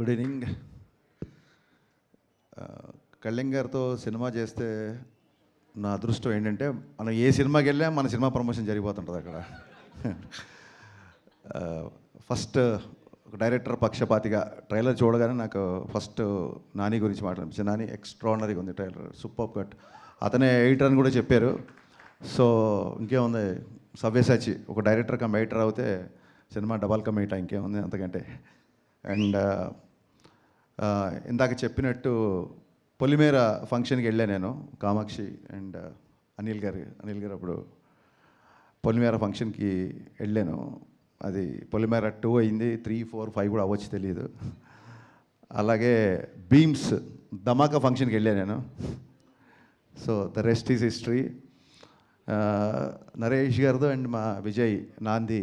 Good evening Kalyan గారితో cinema చేస్తే నా అదృష్టం ఏంటంటే మనం ఏ సినిమాకి వెళ్ళా మన సినిమా ప్రమోషన్ జరిగిపోతుంటుంది అక్కడ. Uh, ఫస్ట్ ఒక డైరెక్టర్ పక్షపాతిగా ట్రైలర్ చూడగానే నాకు ఫస్ట్ నాని గురించి మాట్లాడించి నాని ఎక్స్ట్రానరీగా ఉంది ట్రైలర్ సూపర్ కట్ అతనే ఎడిటర్ అని కూడా చెప్పారు. సో ఇంకేముంది? సవ్యసాచి ఒక డైరెక్టర్ కమ్ ఎడిటర్ అవుతే సినిమా డబల్ కమ్ ఎయిట్ ఇంకేముంది అంతకంటే. అండ్ ఇందాక చెప్పినట్టు పొలిమేర ఫంక్షన్కి వెళ్ళా నేను కామాక్షి అండ్ అనిల్ గారు అనిల్ గారు అప్పుడు పొలిమేర ఫంక్షన్కి వెళ్ళాను. అది పొలిమేర టూ అయింది త్రీ ఫోర్ ఫైవ్ కూడా అవ్వచ్చు తెలియదు అలాగే బీమ్స్ ధమాకా ఫంక్షన్కి వెళ్ళాను నేను. So the rest is history. Naresh గారితో అండ్ మా విజయ్ నాంది.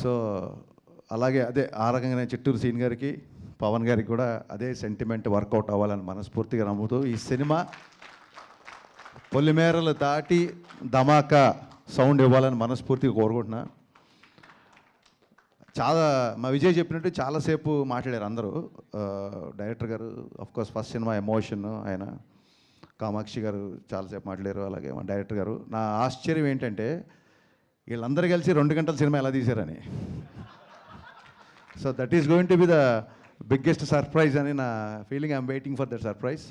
సో అలాగే అదే ఆ రకంగానే చిట్టూరు సీన్ గారికి పవన్ గారికి కూడా అదే సెంటిమెంట్ వర్కౌట్ అవ్వాలని మనస్ఫూర్తిగా నమ్ముతూ ఈ సినిమా పొలిమేరలు దాటి ధమాకా సౌండ్ ఇవ్వాలని మనస్ఫూర్తిగా కోరుకుంటున్నా. చాలా మా విజయ్ చెప్పినట్టు చాలాసేపు మాట్లాడారు అందరూ. డైరెక్టర్ గారు కోర్స్ ఫస్ట్ సినిమా ఎమోషన్ ఆయన. కామాక్షి గారు చాలాసేపు మాట్లాడారు అలాగే మా డైరెక్టర్ గారు. నా ఆశ్చర్యం ఏంటంటే వీళ్ళందరూ కలిసి రెండు గంటల సినిమా ఎలా తీశారని. So that is going to be the biggest surprise అని నా feeling I'm waiting for that surprise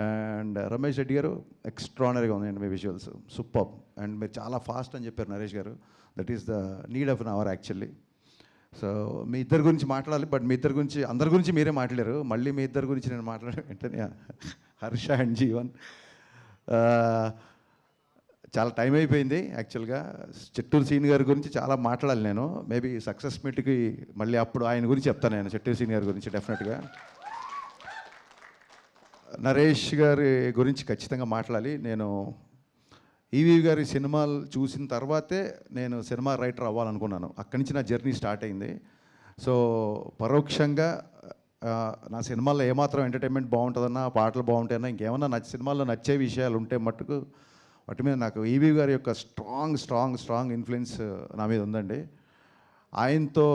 and Ramesh Reddy garu ఎక్స్ట్రానరీగా ఉందండి మీ విజువల్స్ సూపర్ అండ్ మీరు చాలా ఫాస్ట్ అని చెప్పారు Naresh garu. That is the need of an hour actually so మీ ఇద్దరి గురించి మాట్లాడాలి బట్ మీ ఇద్దరి గురించి అందరి గురించి మీరే మాట్లాడారు. మళ్ళీ మీ ఇద్దరి గురించి నేను మాట్లాడే వెంటనే హర్ష అండ్ జీవన్. Uh, చాలా టైం అయిపోయింది. యాక్చువల్గా చిట్టూరు సీన్ గారి గురించి చాలా మాట్లాడాలి నేను. మేబీ సక్సెస్ మీట్కి మళ్ళీ అప్పుడు ఆయన గురించి చెప్తాను నేను చిట్టూరు సీన్ గారి గురించి డెఫినెట్గా. నరేష్ గారి గురించి ఖచ్చితంగా మాట్లాడాలి. నేను ఈవీ గారి సినిమాలు చూసిన తర్వాతే నేను సినిమా రైటర్ అవ్వాలనుకున్నాను. అక్కడి నుంచి నా జర్నీ స్టార్ట్ అయింది. సో పరోక్షంగా నా సినిమాల్లో ఏమాత్రం ఎంటర్టైన్మెంట్ బాగుంటుందన్నా పాటలు బాగుంటాయన్నా ఇంకేమన్నా నచ్చ సినిమాల్లో నచ్చే విషయాలు ఉంటే మట్టుకు వాటి మీద నాకు ఈవీ గారి యొక్క స్ట్రాంగ్ స్ట్రాంగ్ స్ట్రాంగ్ ఇన్ఫ్లుయెన్స్ నా మీద ఉందండి. ఆయనతో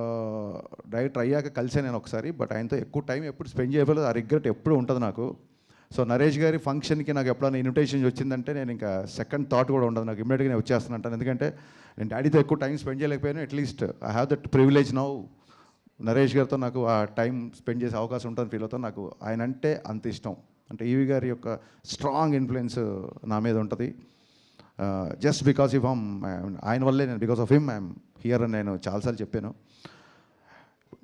uh, డైరెక్టర్ అయ్యాక కలిసే నేను ఒకసారి బట్ ఆయనతో ఎక్కువ టైం ఎప్పుడు స్పెండ్ చేయలేదు. ఆ రిగ్రెట్ ఎప్పుడు ఉంటుంది నాకు. సో నరేష్ గారి ఫంక్షన్కి నాకు ఎప్పుడైనా ఇన్విటేషన్ వచ్చిందంటే నేను ఇంకా సెకండ్ థాట్ కూడా ఉండదు. నాకు ఇమ్మీడియట్గా నేను వచ్చేస్తానంటాను ఎందుకంటే నేను డాడీతో ఎక్కువ టైం స్పెండ్ చేయలేకపోయాను. At least I have that privilege now Naresh గారితో నాకు ఆ టైం స్పెండ్ చేసే అవకాశం ఉంటుంది ఫీల్ అవుతాను నాకు ఆయన అంటే అంత ఇష్టం. అంటే ఈవి గారి యొక్క స్ట్రాంగ్ ఇన్ఫ్లుయెన్స్ నా మీద ఉంటుంది. జస్ట్ బికాస్ ఇఫ్ హమ్ ఆయన వల్లే నేను because of him I'm here అని నేను చాలాసార్లు చెప్పాను.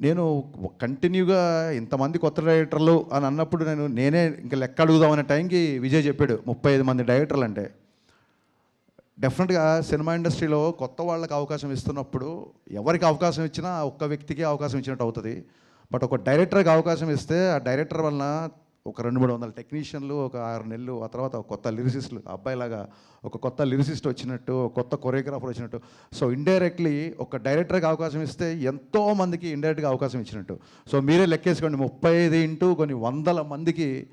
నేను కంటిన్యూగా ఇంతమంది కొత్త డైరెక్టర్లు అని అన్నప్పుడు నేను నేనే ఇంకా లెక్క అడుగుదామనే టైంకి విజయ్ చెప్పాడు ముప్పై ఐదు మంది డైరెక్టర్లు అంటే. డెఫినెట్గా సినిమా ఇండస్ట్రీలో కొత్త వాళ్ళకి అవకాశం ఇస్తున్నప్పుడు ఎవరికి అవకాశం ఇచ్చినా ఒక్క వ్యక్తికే అవకాశం ఇచ్చినట్టు అవుతుంది. బట్ ఒక డైరెక్టర్కి అవకాశం ఇస్తే ఆ డైరెక్టర్ వలన ఒక రెండు మూడు వందల టెక్నీషియన్లు ఒక ఆరు నెలలు ఆ తర్వాత ఒక కొత్త లిరిసిస్టులు అబ్బాయిలాగా ఒక కొత్త లిరిసిస్ట్ వచ్చినట్టు ఒక కొత్త కొరియోగ్రాఫర్ వచ్చినట్టు. సో ఇండైరెక్ట్లీ ఒక డైరెక్టర్కి అవకాశం ఇస్తే ఎంతో మందికి ఇండైరెక్ట్గా అవకాశం ఇచ్చినట్టు. సో మీరే లెక్కేసుకోండి ముప్పై ఐదు ఇంటూ కొన్ని వందల మందికి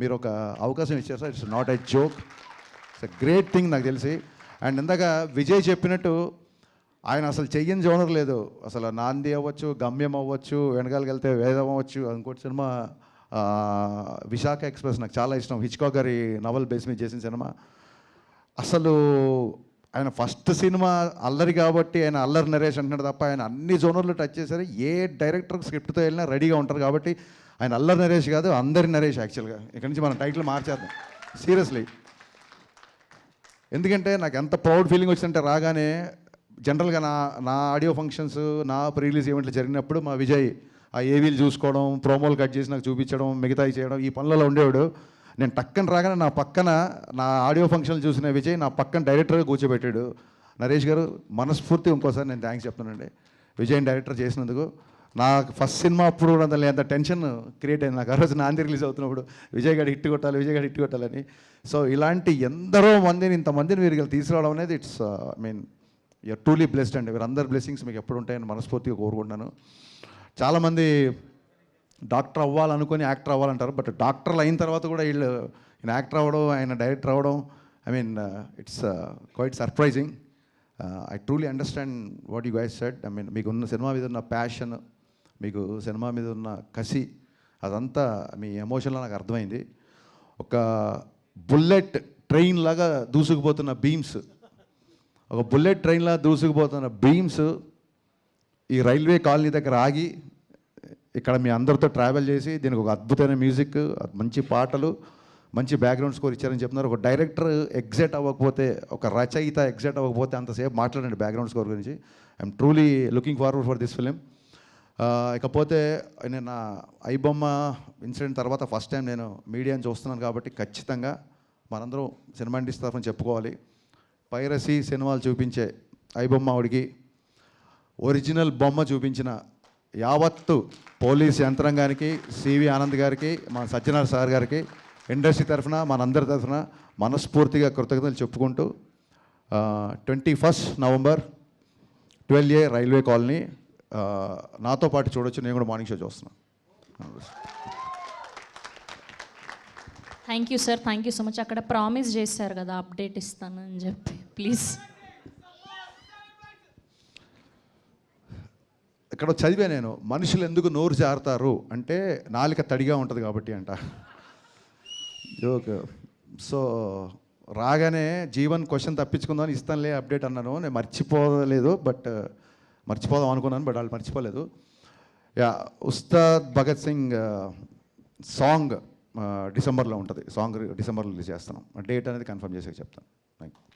మీరు ఒక అవకాశం ఇచ్చారు. Sir it's not a joke. It's a great thing నాకు తెలిసి. అండ్ ఇందాక విజయ్ చెప్పినట్టు ఆయన అసలు చెయ్యని జోనర్ లేదు. అసలు నాంది అవ్వచ్చు గమ్యం అవ్వచ్చు వెనకాలకి వెళ్తే వేదం అవ్వచ్చు ఇంకోటి సినిమా విశాఖ ఎక్స్ప్రెస్ నాకు చాలా ఇష్టం. హిచ్కో గారి నవల్ బేస్ మీద చేసిన సినిమా. అసలు ఆయన ఫస్ట్ సినిమా అల్లరి కాబట్టి ఆయన అల్లరి నరేష్ అంటున్నాడు తప్ప ఆయన అన్ని జోనర్లు టచ్ చేశారు. ఏ డైరెక్టర్ స్క్రిప్ట్తో వెళ్ళినా రెడీగా ఉంటారు కాబట్టి ఆయన అల్లరి నరేష్ కాదు అందరి నరేష్ యాక్చువల్గా. ఇక్కడి నుంచి మనం టైటిల్ మార్చేద్దాం. సీరియస్లీ. ఎందుకంటే నాకు ఎంత ప్రౌడ్ ఫీలింగ్ వచ్చిందంటే రాగానే జనరల్గా నా నా ఆడియో ఫంక్షన్స్ నా రిలీజ్ ఈవెంట్లు జరిగినప్పుడు మా విజయ్ ఆ ఏవీలు చూసుకోవడం ప్రోమోలు కట్ చేసి నాకు చూపించడం మిగతాయి చేయడం ఈ పనులలో ఉండేవాడు. నేను టక్కన రాగానే నా పక్కన నా ఆడియో ఫంక్షన్లు చూసిన విజయ్ నా పక్కన డైరెక్టర్గా కూర్చోబెట్టాడు. నరేష్ గారు మనస్ఫూర్తి ఇంకోసారి నేను థ్యాంక్స్ చెప్తానండి విజయ్ డైరెక్టర్ చేసినందుకు. నాకు ఫస్ట్ సినిమా అప్పుడు కూడా అంత టెన్షన్ క్రియేట్ అయింది. నాకు ఆ రోజు నాంది రిలీజ్ అవుతున్నప్పుడు విజయ్ గారు హిట్ కొట్టాలి విజయ్ గారు హిట్ కొట్టాలని. సో ఇలాంటి ఎందరో మందిని ఇంతమందిని మీరు తీసుకురావడం అనేది it's I mean you're truly blessed అండి. మీరు అందరి బ్లెస్సింగ్స్ మీకు ఎప్పుడు ఉంటాయని మనస్ఫూర్తిగా కోరుకుంటున్నాను. చాలామంది డాక్టర్ అవ్వాలనుకొని యాక్టర్ అవ్వాలంటారు బట్ డాక్టర్లు అయిన తర్వాత కూడా వీళ్ళు ఈయన యాక్టర్ అవ్వడం ఆయన డైరెక్టర్ అవ్వడం I mean it's quite surprising. I truly understand what you guys said. I mean మీకు ఉన్న సినిమా మీద ఉన్న ప్యాషన్ మీకు సినిమా మీద ఉన్న కసి అదంతా మీ ఎమోషన్లో నాకు అర్థమైంది. ఒక బుల్లెట్ ట్రైన్ లాగా దూసుకుపోతున్న బీమ్స్ ఒక బుల్లెట్ ట్రైన్లా దూసుకుపోతున్న బీమ్స్ ఈ రైల్వే కాలనీ దగ్గర ఆగి ఇక్కడ మీ అందరితో ట్రావెల్ చేసి దీనికి ఒక అద్భుతమైన మ్యూజిక్ మంచి పాటలు మంచి బ్యాక్గ్రౌండ్ స్కోర్ ఇచ్చారని చెప్తున్నారు. ఒక డైరెక్టర్ ఎగ్జైట్ అవ్వకపోతే ఒక రచయిత ఎగ్జైట్ అవ్వకపోతే అంతసేపు మాట్లాడండి బ్యాక్గ్రౌండ్ స్కోర్ గురించి. I'm truly looking forward for this film ఇకపోతే నేను నా ఐబొమ్మ ఇన్సిడెంట్ తర్వాత ఫస్ట్ టైం నేను మీడియాని చూస్తున్నాను కాబట్టి ఖచ్చితంగా మనందరం సినిమా ఇండస్ట్రీ తరఫున చెప్పుకోవాలి. పైరసీ సినిమాలు చూపించే ఐబొమ్మ ఆవిడికి ఒరిజినల్ బొమ్మ చూపించిన యావత్తు పోలీస్ యంత్రాంగానికి సివి ఆనంద్ గారికి మా సత్యనారాయణ సార్ గారికి ఇండస్ట్రీ తరఫున మనందరి తరఫున మనస్ఫూర్తిగా కృతజ్ఞతలు చెప్పుకుంటూ twenty first November twelve A railway colony నాతో పాటు చూడొచ్చు నేను కూడా మార్నింగ్ షో చూస్తున్నాను thank you sir thank you so much అక్కడ ప్రామిస్ చేశారు కదా అప్డేట్ ఇస్తానని చెప్పి. ప్లీజ్ ఎక్కడో చదివా నేను మనుషులు ఎందుకు నోరు జారుతారు? అంటే నాలిక తడిగా ఉంటుంది కాబట్టి అంట. జోక్. సో రాగానే జీవన్ క్వశ్చన్ తప్పించుకుందామని ఇస్తానులే అప్డేట్ అన్నాను. నేను మర్చిపోలేదు బట్ మర్చిపోదాం అనుకున్నాను బట్ వాళ్ళు మర్చిపోలేదు. యా ఉస్తాద్ భగత్ సింగ్ సాంగ్ డిసెంబర్లో ఉంటుంది. సాంగ్ డిసెంబర్లో రిలీజ్ చేస్తాను డేట్ అనేది కన్ఫర్మ్ చేసి చెప్తాను. Thank you